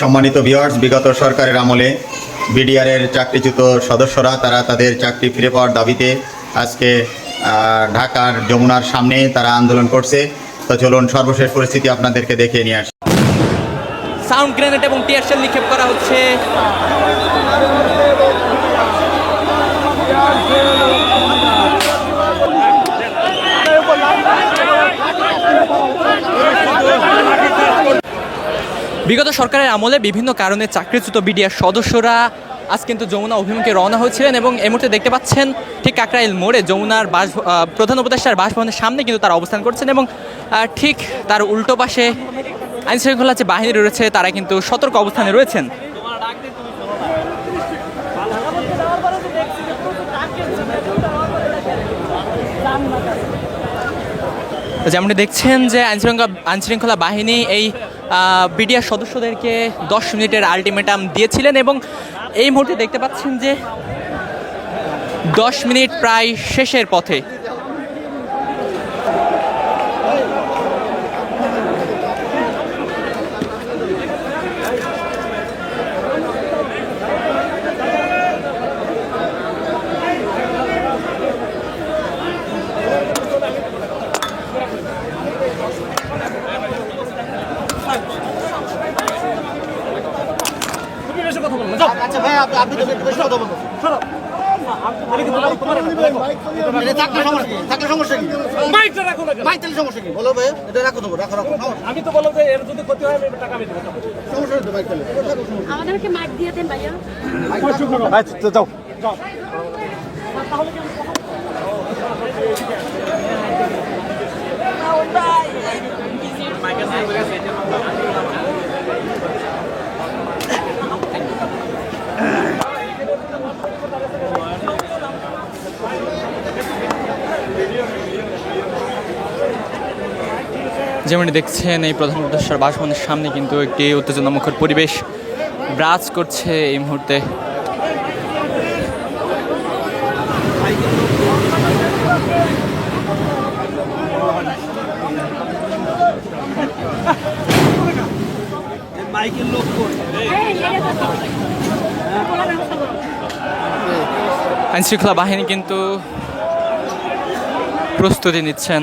সম্মানিত ভিউয়ার্স বিগত সরকারের আমলে বিডিআরের চাকরিচ্যুত সদস্যরা, তারা তাদের চাকরি ফিরে পাওয়ার দাবিতে আজকে ঢাকার যমুনার সামনে তারা আন্দোলন করছে। তো চলুন সর্বশেষ পরিস্থিতি আপনাদেরকে দেখিয়ে নিয়ে আসি। সাউন্ড গ্রেনেড এবং টিয়ার শেল নিক্ষেপ করা হচ্ছে। বিগত সরকারের আমলে বিভিন্ন কারণে চাকরিচ্যুত বিডিআর সদস্যরা আজ কিন্তু যমুনা অভিমুখে রওনা হয়েছিলেন এবং এই মুহূর্তে দেখতে পাচ্ছেন ঠিক কাকরাইল মোড়ে যমুনার বাস প্রধান উপদেষ্টার বাসভবনের সামনে কিন্তু তারা অবস্থান করছেন এবং ঠিক তার উল্টো পাশে আইন শৃঙ্খলা যে বাহিনী রয়েছে তারা কিন্তু সতর্ক অবস্থানে রয়েছেন। যেমনটি দেখছেন যে আইনশৃঙ্খলা আইনশৃঙ্খলা বাহিনী এই বিডিআর সদস্যদেরকে দশ মিনিটের আলটিমেটাম দিয়েছিলেন এবং এই মুহূর্তে দেখতে পাচ্ছেন যে দশ মিনিট প্রায় শেষের পথে আচ্ছা ভাই আপনি আপনি তো একটু বেশি কথা বলবেন এটা চাকরির সমস্যা কি? চাকরির সমস্যা কি? মাইকটা রাখো না কেন? মাইক তাহলে সমস্যা কি? বলো ভাই, এটা রাখো তো, রাখো, রাখো, সমস্যা- আমি তো বললাম যে এর যদি ক্ষতি হয় আমি টাকা আমি দেবো সমস্যা নেই তো মাইক তাহলে। রাখো, সমস্যা আমাদেরকে মাইক দিয়ে দেন ভাইয়া। যেমনটি দেখছেন, এই প্রধান উপদেষ্টার বাসভবনের সামনে কিন্তু একটি উত্তেজনামুখর পরিবেশ ব্রাজ করছে এই মুহূর্তে। আইন শৃঙ্খলা বাহিনী কিন্তু প্রস্তুতি নিচ্ছেন।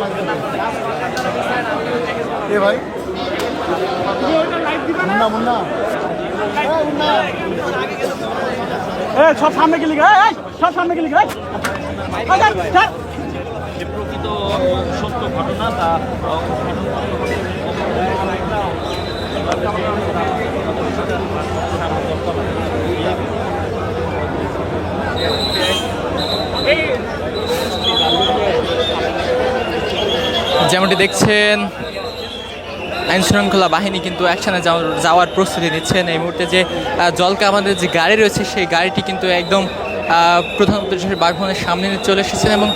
এ ভাই, মুন্না, মুন্না। এ সব সামনে গেলি গে এই সব সামনে গেলি গে যে প্রকৃত সত্য ঘটনা তা যেমনটি দেখছেন আইন শৃঙ্খলা বাহিনী কিন্তু অ্যাকশনে যাওয়ার প্রস্তুতি নিচ্ছেন। এই মুহূর্তে যে জলকা আমাদের যে গাড়ি রয়েছে সেই গাড়িটি কিন্তু একদম আহ, প্রধান উপদেশের বাসভবনের সামনে চলে এসেছেন এবং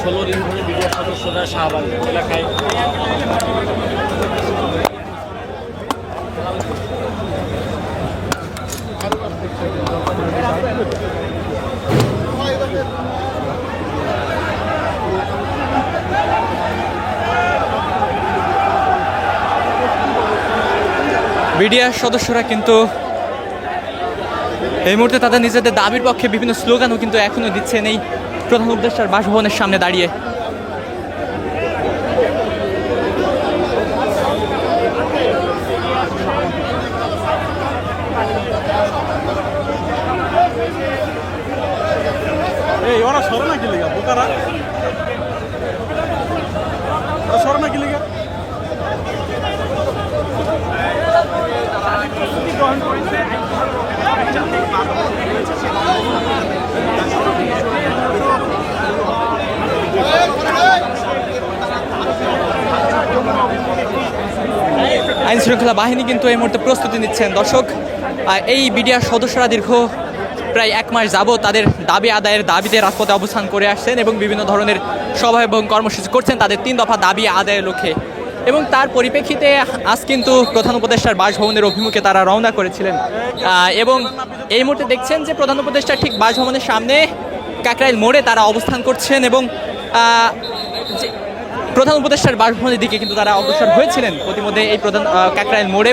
ষোলো দিন ধরে সদস্যরা শাহবাগ এলাকায় বিডিআর সদস্যরা কিন্তু এই মুহূর্তে তাদের নিজেদের দাবির পক্ষে বিভিন্ন স্লোগানও কিন্তু এখনও দিচ্ছেন এই প্রধান উপদেষ্টার বাসভবনের সামনে দাঁড়িয়ে এই ওরা সরে কি আইন শৃঙ্খলা বাহিনী কিন্তু এই মুহূর্তে প্রস্তুতি নিচ্ছেন। দর্শক এই বিডিআর সদস্যরা দীর্ঘ প্রায় এক মাস যাবত তাদের দাবি আদায়ের দাবিতে রাজপথে অবস্থান করে আসছেন এবং বিভিন্ন ধরনের সভা এবং কর্মসূচি করছেন। তাদের তিন দফা দাবি আদায়ের লক্ষ্যে। এবং তার পরিপ্রেক্ষিতে আজ কিন্তু প্রধান উপদেষ্টার বাসভবনের অভিমুখে তারা রওনা করেছিলেন। এবং এই মুহূর্তে দেখছেন যে প্রধান উপদেষ্টা ঠিক বাসভবনের সামনে কাকরাইল মোড়ে তারা অবস্থান করছেন এবং প্রধান উপদেষ্টার বাসভবনের দিকে কিন্তু তারা অগ্রসর হয়েছিলেন। প্রতিমধ্যে এই প্রধান কাকরাইল মোড়ে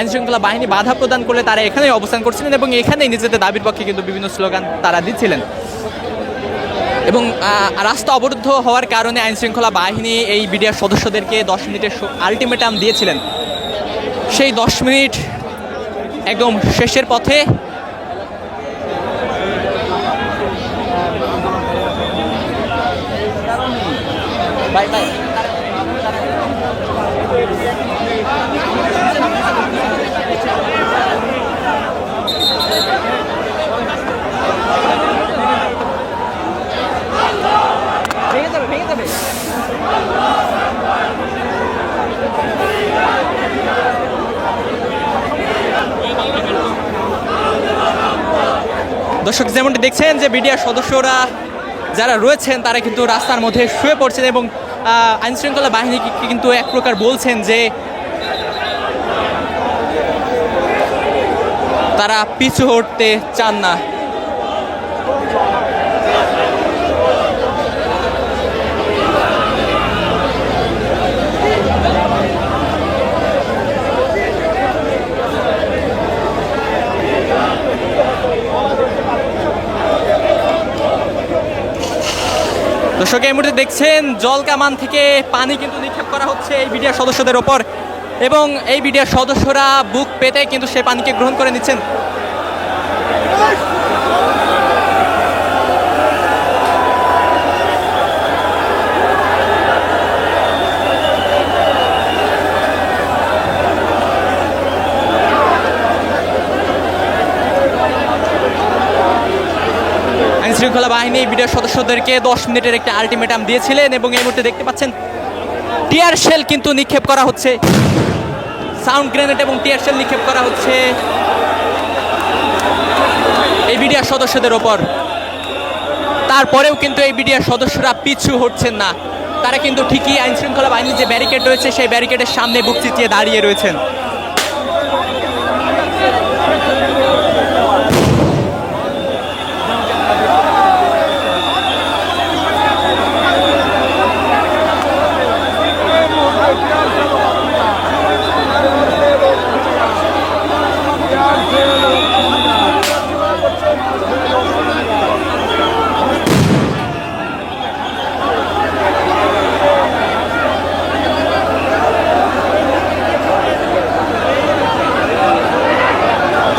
আইন শৃঙ্খলা বাহিনী বাধা প্রদান করলে তারা এখানেই অবস্থান করছিলেন এবং এখানেই নিজেদের দাবির পক্ষে কিন্তু বিভিন্ন স্লোগান তারা দিচ্ছিলেন। এবং রাস্তা অবরুদ্ধ হওয়ার কারণে আইন শৃঙ্খলা বাহিনী এই বিডিআর সদস্যদেরকে দশ মিনিটের আলটিমেটাম দিয়েছিলেন। সেই দশ মিনিট একদম শেষের পথে বাই যেমনটি দেখছেন যে বিডিআর সদস্যরা যারা রয়েছেন, তারা কিন্তু রাস্তার মধ্যে শুয়ে পড়ছেন এবং আইনশৃঙ্খলা আইন শৃঙ্খলা বাহিনী কিন্তু এক প্রকার বলছেন যে তারা পিছু হটতে চান না। দর্শক, এই মুহূর্তে দেখছেন জল কামান থেকে পানি কিন্তু নিক্ষেপ করা হচ্ছে এই বিডিআর সদস্যদের ওপর। এবং এই বিডিআর সদস্যরা বুক পেতে কিন্তু সে পানিকে গ্রহণ করে নিচ্ছেন আইন শৃঙ্খলা বাহিনী বিডিআর সদস্যদেরকে দশ মিনিটের একটা আলটিমেটাম দিয়েছিলেন এবং এই মুহূর্তে দেখতে পাচ্ছেন, টিয়ার শেল কিন্তু নিক্ষেপ করা হচ্ছে। সাউন্ড গ্রেনেড এবং টিয়ার শেল নিক্ষেপ করা হচ্ছে। এই বিডিআর সদস্যদের ওপর। তারপরেও কিন্তু এই বিডিআর সদস্যরা পিছু হচ্ছেন না। তারা কিন্তু ঠিকই আইনশৃঙ্খলা বাহিনীর যে ব্যারিকেড রয়েছে, সেই ব্যারিকেডের সামনে বুক চিতিয়ে দাঁড়িয়ে রয়েছেন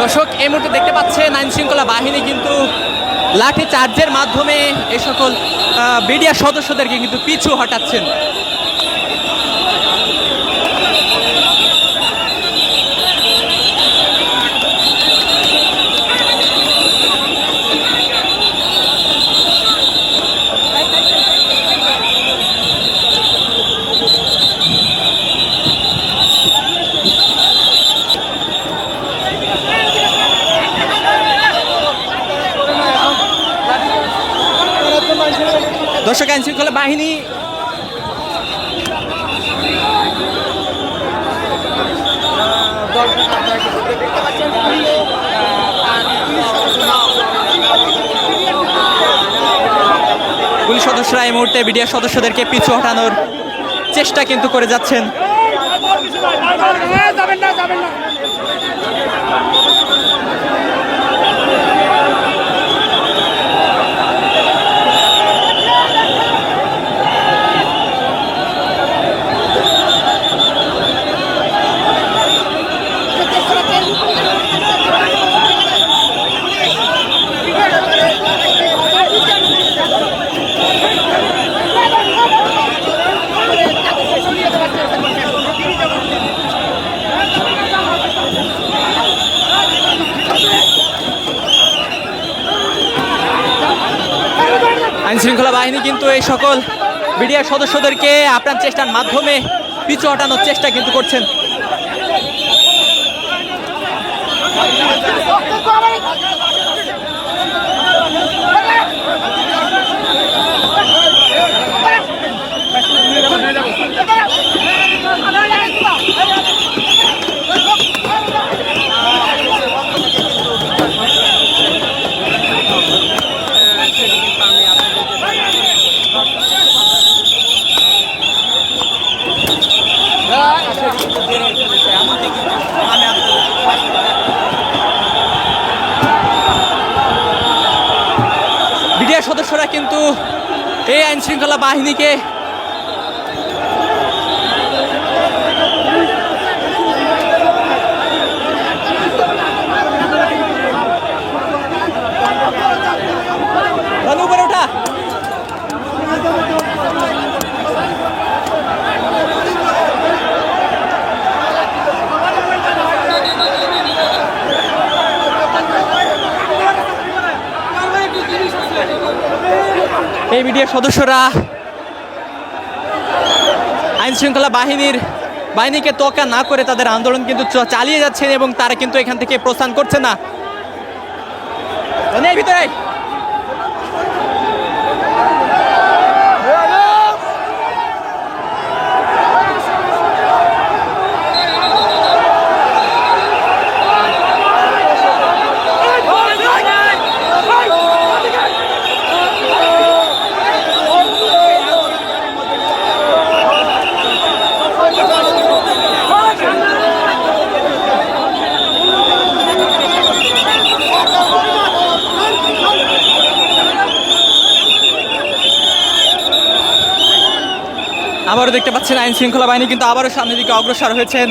দর্শক এই মুহূর্তে দেখতে পাচ্ছেন আইন শৃঙ্খলা বাহিনী কিন্তু লাঠি চার্জের মাধ্যমে এই সকল বিডিআর সদস্যদেরকে কিন্তু পিছু হটাচ্ছেন দর্শক আইন শৃঙ্খলা বাহিনী পুলিশ সদস্যরা এই মুহূর্তে বিডিআর সদস্যদেরকে পিছু হটানোর চেষ্টা কিন্তু করে যাচ্ছেন যাবেন না যাবেন না শৃঙ্খলা বাহিনী কিন্তু এই সকল বিডিআর সদস্যদেরকে আপ্রাণ চেষ্টার মাধ্যমে পিছু হটানোর চেষ্টা কিন্তু করছেন বিডিআর সদস্যরা কিন্তু এই আইন শৃঙ্খলা বাহিনীকে মিডিয়ার সদস্যরা আইন শৃঙ্খলা বাহিনীর বাহিনীকে তোকা না করে তাদের আন্দোলন কিন্তু চালিয়ে যাচ্ছেন এবং তারা কিন্তু এখান থেকে প্রস্থান করছে না। নে, ভিতরে আয়। আবারও দেখতে পাচ্ছেন আইন শৃঙ্খলা বাহিনী কিন্তু আবারও সামনের দিকে অগ্রসর হয়েছেন।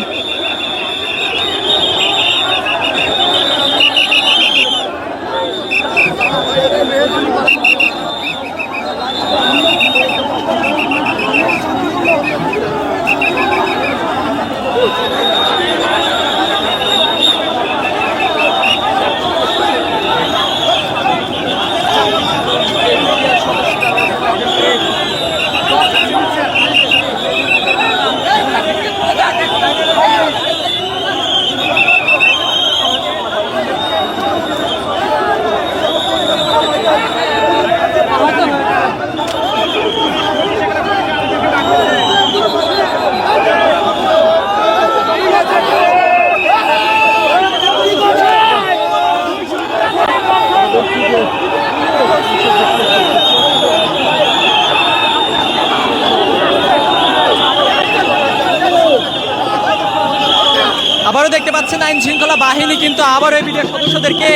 আবারও দেখতে পাচ্ছেন আইন শৃঙ্খলা বাহিনী কিন্তু আবারও এই বিডিআর সদস্যদেরকে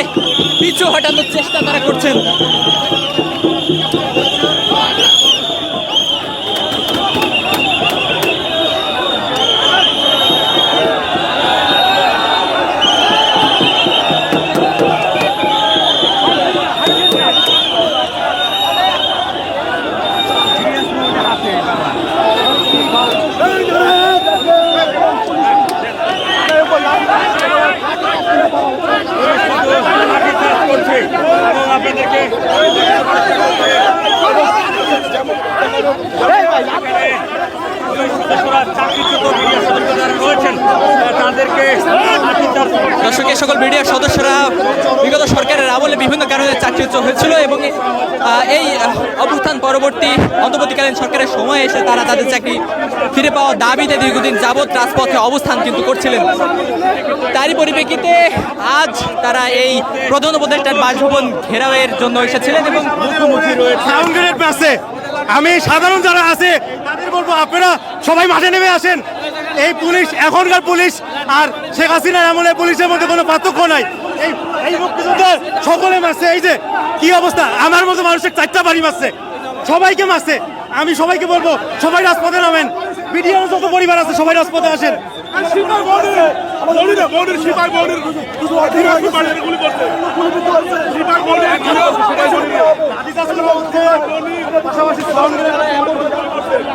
পিছু হটানোর চেষ্টা তারা করছেন তাদেরকে দর্শক এই সকল বিডিআর সদস্যরা বিগত সরকারের আমলে বিভিন্ন কারণে চাকরিচ্যুত হয়েছিল এবং এই অবস্থান পরবর্তী অন্তর্বর্তীকালীন সরকারের সময় এসে তারা তাদের চাকরি ফিরে পাওয়া দাবিতে দীর্ঘদিন যাবৎ রাজপথে অবস্থান কিন্তু করছিলেন। তারই পরিপ্রেক্ষিতে আজ তারা এই প্রধান উপদেষ্টার বাসভবন ঘেরাওয়ের জন্য এসেছিলেন এবং মুখোমুখি রয়েছে। আমি সাধারণ যারা আছে তাদের বলব আপনারা সবাই মাঠে নেমে আসেন। এই পুলিশ, এখনকার পুলিশ আর শেখ হাসিনার আমলে পুলিশের মধ্যে কোনো পার্থক্য নাই। এই এই মুক্তিযোদ্ধার সকলে মারছে, এই যে কি অবস্থা? আমার মতো মানুষের চারটা বাড়ি মারছে, সবাইকে মারছে। আমি সবাইকে বলব, সবাই রাজপথে নামেন। বিডিআর যত পরিবার আছে, সবাই রাজপথে আসেন।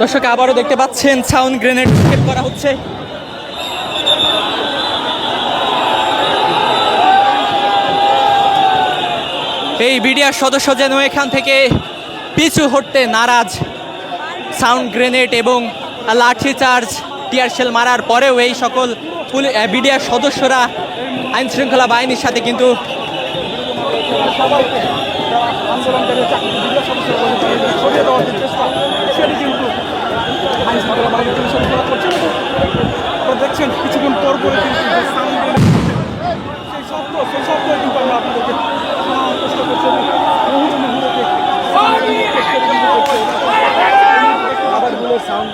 দর্শক, আবারও দেখতে পাচ্ছেন সাউন্ড গ্রেনেড নিক্ষেপ করা হচ্ছে। এই বিডিআর সদস্য যেন এখান থেকে পিছু হটতে নারাজ। সাউন্ড গ্রেনেড এবং লাঠি চার্জ, টিয়ার শেল মারার পরেও এই সকল বিডিআর সদস্যরা আইন শৃঙ্খলা বাহিনীর সাথে কিন্তু আন্দোলনকারী চাকরি পর সদস্য সরিয়ে দেওয়ার যে চেষ্টা সেটি কিন্তু আইন শৃঙ্খলা বাহিনী পুলিশ সদস্যরা করছেন এবং আপনারা দেখছেন কিছুক্ষণ পর পরে কিন্তু যে sound grenade হচ্ছে, সেই শব্দ সেই শব্দ কিন্তু আমরা আপনাদেরকে শোনানোর চেষ্টা করছি এবং বহু মুহূর্তে আবারগুলোর সাউন্ড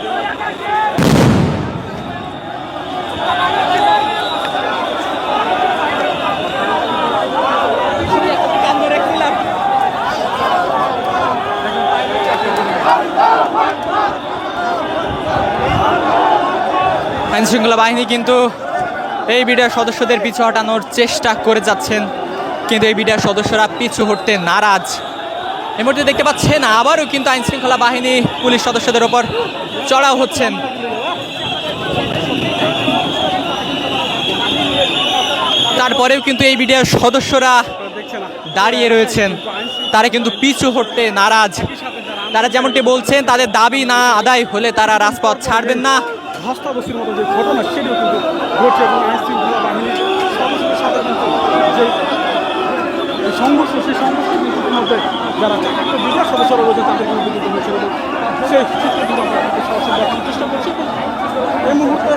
আইন শৃঙ্খলা বাহিনী কিন্তু এই বিডিআর সদস্যদের পিছু হটানোর চেষ্টা করে যাচ্ছেন। কিন্তু এই বিডিআর সদস্যরা পিছু হটতে নারাজ। এই মুহূর্তে দেখতে পাচ্ছেন, আবারও কিন্তু আইনশৃঙ্খলা বাহিনী পুলিশ সদস্যদের ওপর চড়াও হচ্ছেন। তারপরেও কিন্তু এই বিডিআর সদস্যরা দাঁড়িয়ে রয়েছেন। তারা কিন্তু পিছু হটতে নারাজ। তারা যেমনটি বলছেন, তাদের দাবি না আদায় হলে তারা রাজপথ ছাড়বেন না। ধস্তাধস্তির মতো যে ঘটনা, সেটিও কিন্তু ঘটছে এবং আইন শৃঙ্খলা বাহিনী সদস্যদের সাথে কিন্তু যে সংঘর্ষ, সেই সংঘর্ষ কিন্তু মধ্যে যারা চাকরি বিকাশ সদস্যরা রয়েছে, তাদের কিন্তু কিন্তু হয়েছে এবং সেই চিত্র কিন্তু আমরা আপনাদের সরাসরি দেখানোর চেষ্টা করছি। এই মুহূর্তে